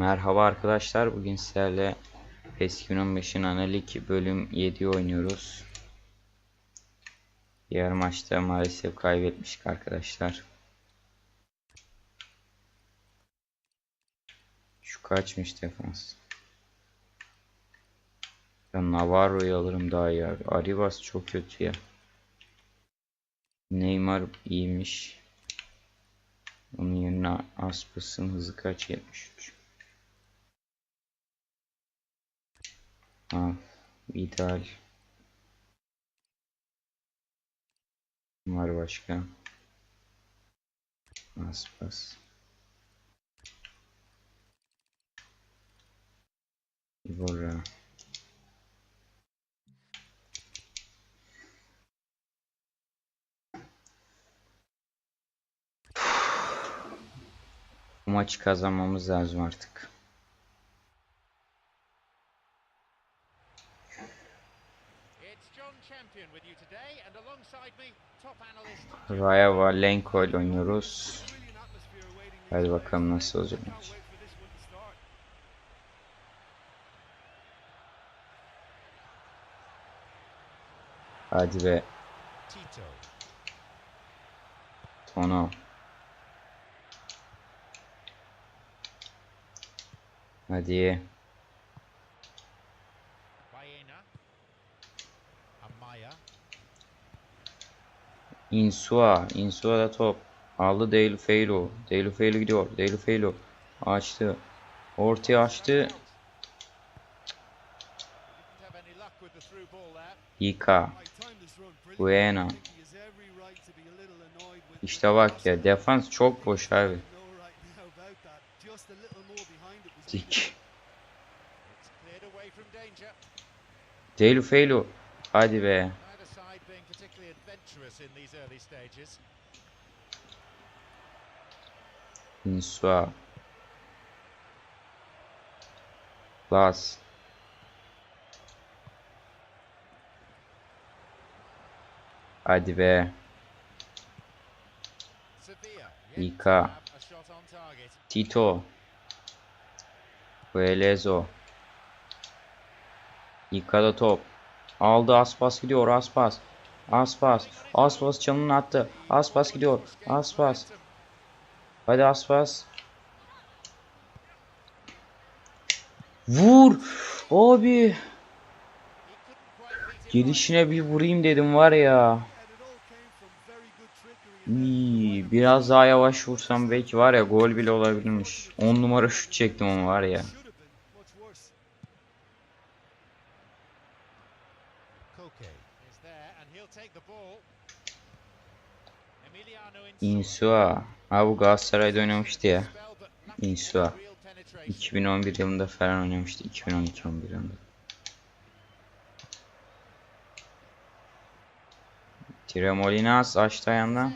Merhaba arkadaşlar. Bugün sizlerle PES 2015'in analik bölüm 7'yi oynuyoruz. Diğer maçta maalesef kaybetmiştik arkadaşlar. Şu kaçmış defans. Ben Navarro'yu alırım daha iyi abi. Arribas çok kötü ya. Neymar iyiymiş. Onun yerine Aspas'ın hızı kaç? 73. Ha, ideal. Var başka. Aspas. Ibora. Bu maçı kazanmamız lazım artık. Raya Valenko ile oynuyoruz. Hadi bakalım nasıl olacak maç. Hadi be. Tono. Hadi. Amaya. Insua. Insua da top. Aldı Deulofeu. Deulofeu gidiyor. Deulofeu. Açtı. Ortaya açtı. Ika. Buena. İşte bak ya defans çok boş abi. Dik. Deulofeu. Hadi be. Insua. Bas. Hadi be. Ika. Tito. Velezo. Yıkadı top. Aldı Aspas gidiyor Aspas. Aspas. Aspas çalını attı. Aspas gidiyor. Aspas. Hadi Aspas. Vur. Abi. Gelişine bir vurayım dedim var ya. İyi, biraz daha yavaş vursam belki var ya gol bile olabilirmiş. 10 numara şut çektim ama var ya. Insua. Ha bu Galatasaray'da oynamıştı ya. Insua. real penetration. 2011 yılında falan oynamıştı. 2012-11 yılında. Tremolinas açtı Bueno.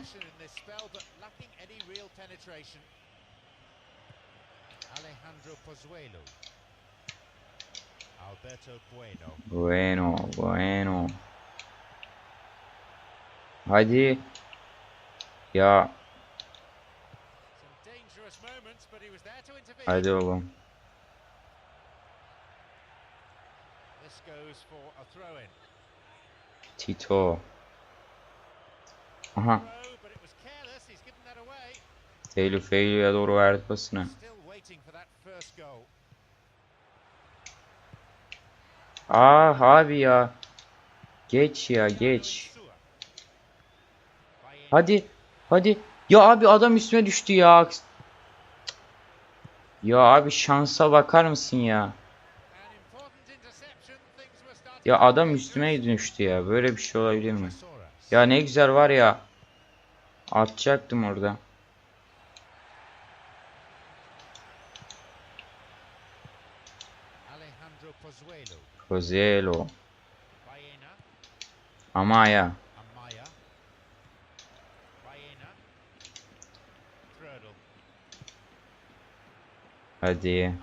Bueno, bueno. Hadi. İntervene. hadi oğlum. Tito. Aha. Away. Deulofeu'ya doğru verdi pasını. Ah abi ya. Geç ya geç. Hadi. Hadi. Ya abi adam üstüme düştü ya. Ya abi şansa bakar mısın ya? Ya adam üstüme düştü ya. Böyle bir şey olabilir mi? Ya ne güzel var ya. Atacaktım orada. Alejandro Pozuelo. Kozelo. Baena. Amaya. Amaya. Baena. Trödel. Hadi.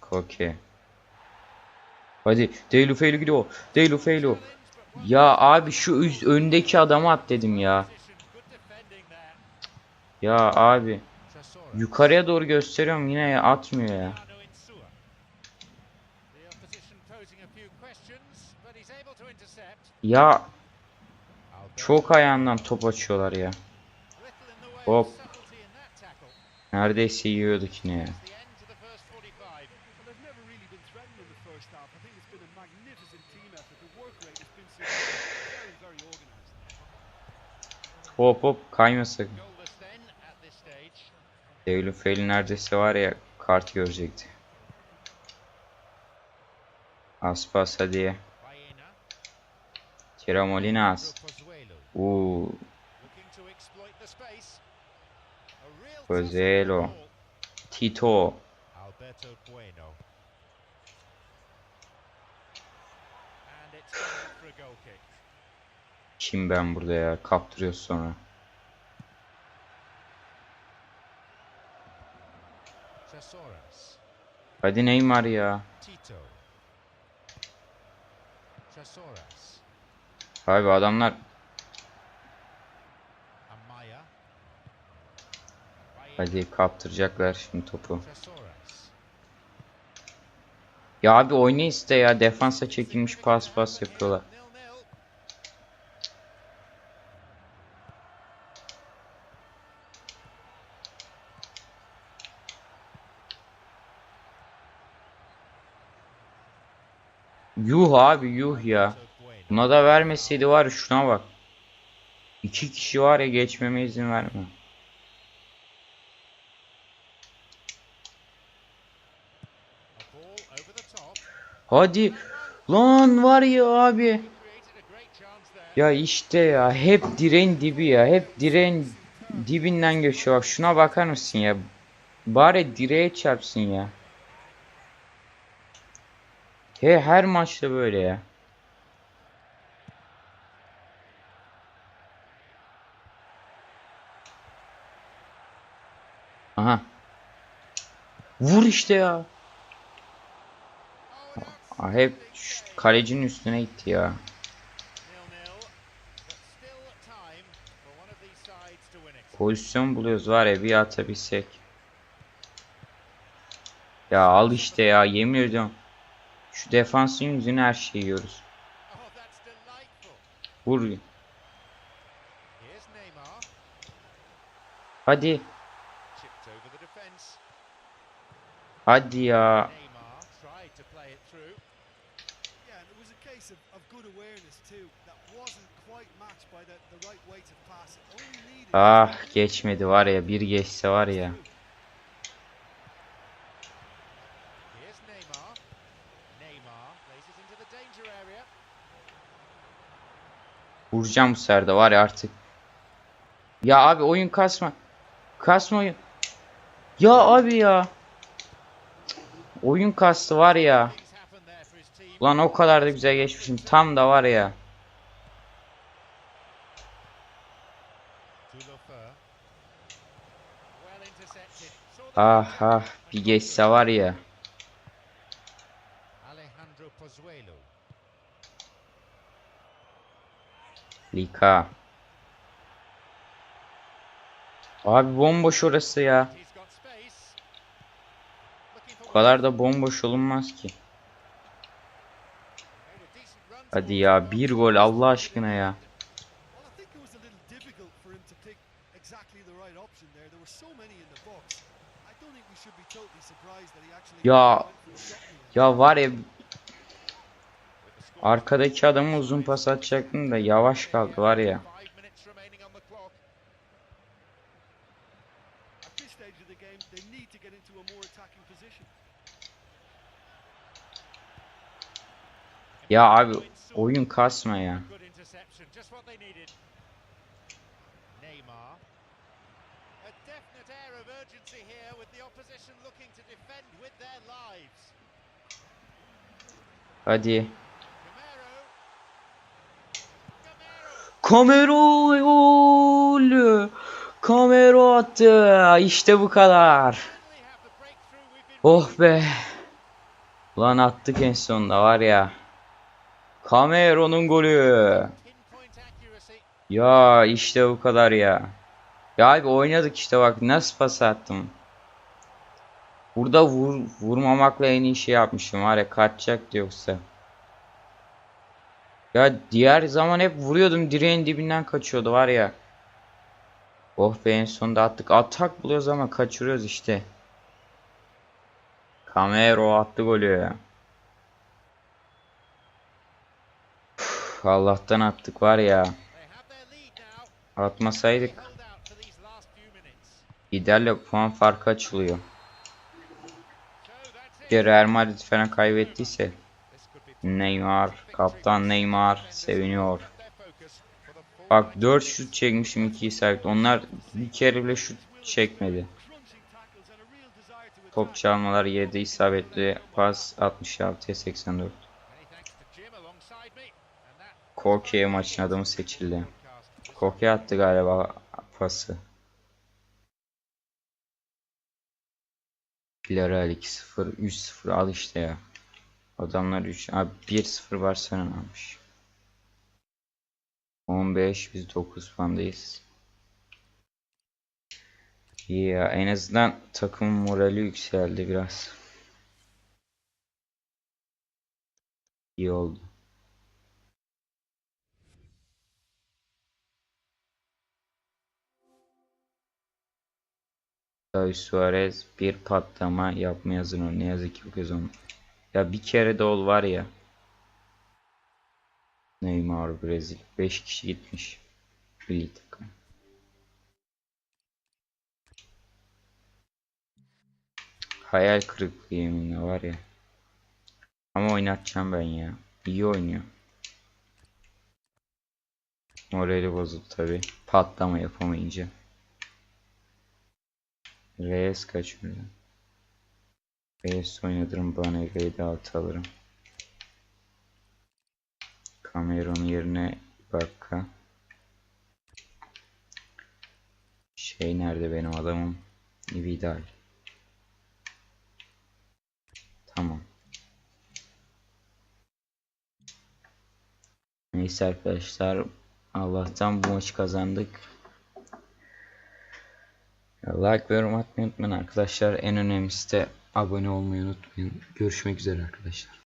Koke. Hadi. Deulofeu gidiyor. Deulofeu. Challenge, but one. Ya abi şu öndeki adamı at dedim ya. Ya abi yukarıya doğru gösteriyorum yine ya atmıyor ya. Ya çok ayağından top açıyorlar ya. Little in the way Hop. Neredeyse yiyorduk yine ya. It's the end to the first 45. Well, they've never really been threatened in the first half. I think it's been a magnificent team effort. The work rate has been superb. Very, very organised. Hop hop kayma sakın. Feli neredeyse var ya kart görecekti. Aspas hadi. Tiramolinas. Pozuelo. Uuu. Goal kick. Kim ben burada ya? Kaptırıyor sonra. Hadi Neymar ya. Tito. Abi adamlar Amaya. Baena. Hadi kaptıracaklar şimdi topu. Ya abi oynayın işte ya. Defansa çekilmiş pas pas yapıyorlar. Yuh abi yuh ya. Buna da vermeseydi var şuna bak. İki kişi var ya geçmeme izin verme. A ball over the top. Hadi. Lan var ya abi. Ya işte ya hep direğin dibi ya. Hep direğin dibinden geçiyor. Bak şuna bakar mısın ya? Bari direğe çarpsın ya. He her maçta böyle ya. Aha. Vur işte ya. Aa, hep kalecinin üstüne gitti ya. Pozisyon buluyoruz var ya bir atabilsek. Ya al işte ya yemin ediyorum. Şu defansın yüzüne her şeyi yiyoruz. Vur. Hadi. Hadi ya. Neymar tried to play it through. Yeah, and it was a case of, of good awareness too. That wasn't quite matched by the, the right way to pass. It only needed Ah geçmedi var ya bir geçse var ya. Here's Neymar. Neymar places into the danger area. Vuracağım bu sefer de var ya artık. Ya abi oyun kasma. Kasma oyun. Ya abi ya. Oyun kastı var ya. Ulan o kadar da güzel geçmişim. Tam da var ya. Ah ah bir geçse var ya. Lika. Abi bomboş orası ya. Bu kadar da bomboş olunmaz ki. Hadi ya bir gol Allah aşkına ya. Ya ya var ya arkadaki adamı uzun pas atacaktım da yavaş kaldı var ya. Ya abi oyun kasma ya. Hadi. Camero. Kamero attı. İşte bu kadar. Oh be. Ulan attık en sonunda var ya. Camero'nun golü. Ya işte bu kadar ya. Ya abi oynadık işte bak nasıl pas attım. Burada vur, vurmamakla en iyi şey yapmışım var ya kaçacaktı yoksa. Ya diğer zaman hep vuruyordum direğin dibinden kaçıyordu var ya. Oh be en sonunda attık. Atak buluyoruz ama kaçırıyoruz işte. Camero attı golü ya. Allah'tan attık var ya. Atmasaydık liderle puan farkı açılıyor. Bir Real Madrid falan kaybettiyse Neymar, kaptan Neymar seviniyor. Bak 4 şut çekmişim 2 isabet. Onlar bir kere bile şut çekmedi. Top çalmalar 7 isabetli pas 66'ya 84. Koke maçın adamı seçildi. Koke attı galiba pası. Villarreal 2-0, 3-0 al işte ya. Adamlar 3, abi 1-0 Barcelona almış. 15, biz 9 puandayız. Ya, en azından takımın morali yükseldi biraz. İyi oldu. Luis Suarez bir patlama yapmaya hazır ol. Ne yazık ki bu kez onu. Ya bir kere de ol var ya. Neymar Brezilya. 5 kişi gitmiş. Milli takım. Hayal kırıklığı yeminle var ya. Ama oynatacağım ben ya. İyi oynuyor. Morali bozuldu tabi. Patlama yapamayınca. Reyes kaçırdı. Reyes oynatırım bana Rey'i de altı alırım. Cameron yerine Bakka. Şey nerede benim adamım? Vidal. Tamam. Neyse arkadaşlar. Allah'tan bu maçı kazandık. Like ve yorum atmayı unutmayın arkadaşlar. En önemlisi de abone olmayı unutmayın. Görüşmek üzere arkadaşlar.